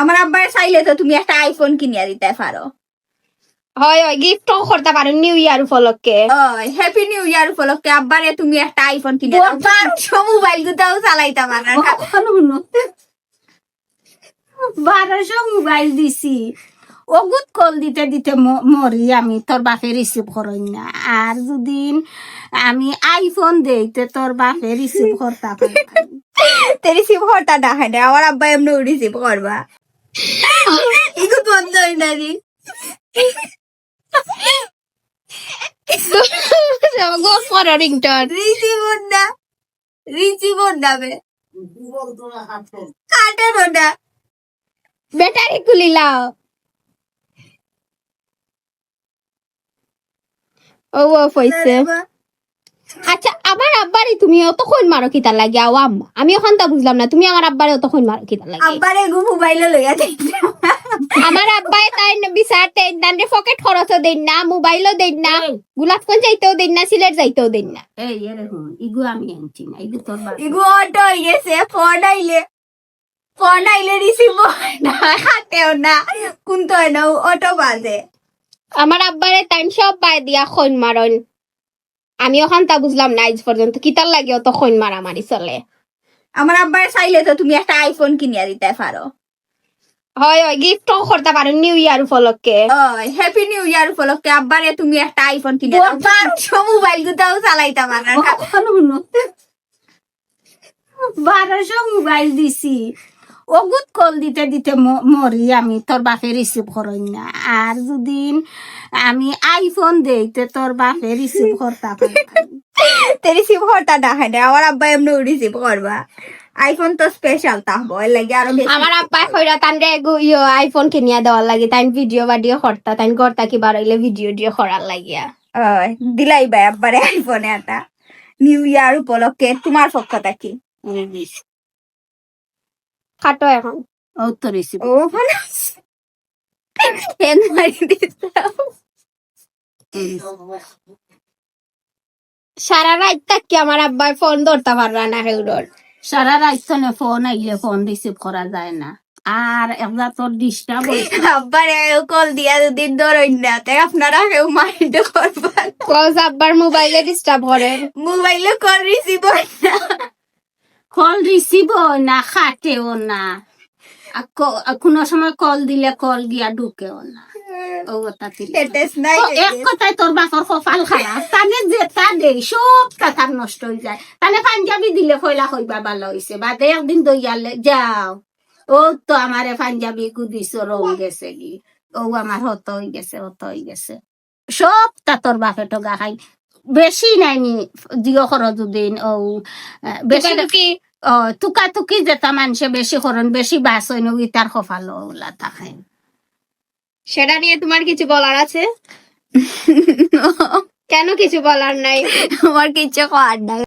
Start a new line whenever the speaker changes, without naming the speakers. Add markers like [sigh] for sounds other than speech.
আমার আব্বার চাইলে তো তুমি একটা আইফোন কিনিয়া দিতে পারো।
হয় হয় গিফটও করতে পারো নিউ ইয়ার উপলক্ষে।
হ্যাপি নিউ ইয়ার উপলক্ষে। আব্বারে তুমি একটা আইফোন কিনে দাও। বারোশো মোবাইল চালাইতে পারো।
বারোশো মোবাইল দিছি। অগুত কল দিতে দিতে মরি আমি তোর বাপে রিসিভ করই না। আর যদি আমি আইফোন দেই তে তোর বাপে রিসিভ করতে
রিসিভ করতা দেখায় না। আমার আব্বা এমনি রিসিভ করবা। ইগু বন্ধ হই না রে
গো করো রিংটন
রিসিভ না রিসিভ নাবে কাটানো না
ব্যাটারি খুলিলাও ও ও হইছে আচ্ছা আমার আব্বারে তুমি অতক্ষণ মারো কিতা লাগে আও আম্মা। আমি ওখান তা বুঝলাম না তুমি আমার আব্বারে অতক্ষণ মারো কিতা লাগে
আব্বারে গু মোবাইল লইয়া
আমার আব্বাই তাই বিচার দেন না পকেট খরচও দেন না মোবাইলও দেন না গোলাপগঞ্জ যাইতেও দেন না সিলেট যাইতেও দেন না।
এই ইগু আমি আনছি না ইগু তোর
ইগু অটো গেছে ফোন আইলে ফোন আইলে রিসিভ না হাতেও না হয় না অটো বাজে।
আমার আব্বারে তাই সব বাই দিয়া খৈন মারন আমি ওখান তা বুঝলাম না আজ পর্যন্ত। কিতার লাগে অত খৈন মারামারি চলে?
আমার আব্বারে চাইলে তো তুমি একটা আইফোন কিনিয়া দিতে পারো।
হয় হয় গিফটও করতে পারো নিউ ইয়ার উপলক্ষে।
হ্যাপি নিউ ইয়ার উপলক্ষে। আব্বারে তুমি একটা আইফোন কিনে দাও। বারোশো মোবাইল দুটাও চালাইতে পারো। না
বারোশো মোবাইল দিছি। অগুত কল দিতে দিতে মরি আমি। তোর বাপে রিসিভ করই না। আর যদি আমি আইফোন দেই তে তোর বাপে রিসিভ করতে [laughs]
তে রিসিভ করতা দেখায় না আমার আব্বা এমনি রিসিভ করবা। আইফোন তো স্পেশাল তা হব এর লাগে আরও
আমার আব্বা কইরা তান রে ইয়ো আইফোন কিনিয়া দেওয়ার লাগে তাই ভিডিও বাডিও করতা তাই করতা কি বাড়াইলে ভিডিও ডিও করার লাগিয়া।
দিলাই ভাই আব্বারে আইফোনে একটা নিউ ইয়ার উপলক্ষে তোমার পক্ষ থেকে।
খাটো এখন।
ও তো রিসিভ
ও ভালো আছে। ফ্যান মারি দিতাম।
সারা রাত থাকি আমার আব্বাই ফোন ধরতে পাররা না হেউডর
সারা রাত ফোন আইলে ফোন রিসিভ করা যায় না। আর তোর ডিস্টার্ব
আব্বারে কল দিয়া দুদিন ধরুন না তাই আপনারা কেউ মাইন্ড করবেন।
কজ আব্বার মোবাইলে ডিস্টার্ব করে।
মোবাইলে কল রিসিভ হয় না।
কল রিসিভ হয় না খাটেও না। কোনো সময় কল দিলে কল গিয়া না। ও কথা
নাই
ও, এক কথায় তোর বাপর কপাল খারাপ। তানে যে তা দেই সব নষ্ট হয়ে যায়। তানে পাঞ্জাবি দিলে কইলা কইবা ভালো হইছে। বাদে একদিন দইয়ালে যাও। ও তো আমারে পাঞ্জাবি গুদিস রং গেছে কি। ও আমার হত হয়ে গেছে হত হয়ে গেছে। সব তা তোর বাপে টগা খাই। বেশি নাইনি জিও খরচ দিন ও বেশি
কি
ও তুকা যেটা মানুষে বেশি করন বেশি বাস হইন তার কপাল ওলা থাকে
সেটা নিয়ে তোমার কিছু বলার আছে? [laughs] কেন কিছু বলার নাই? [laughs]
আমার কিছু করার নাই।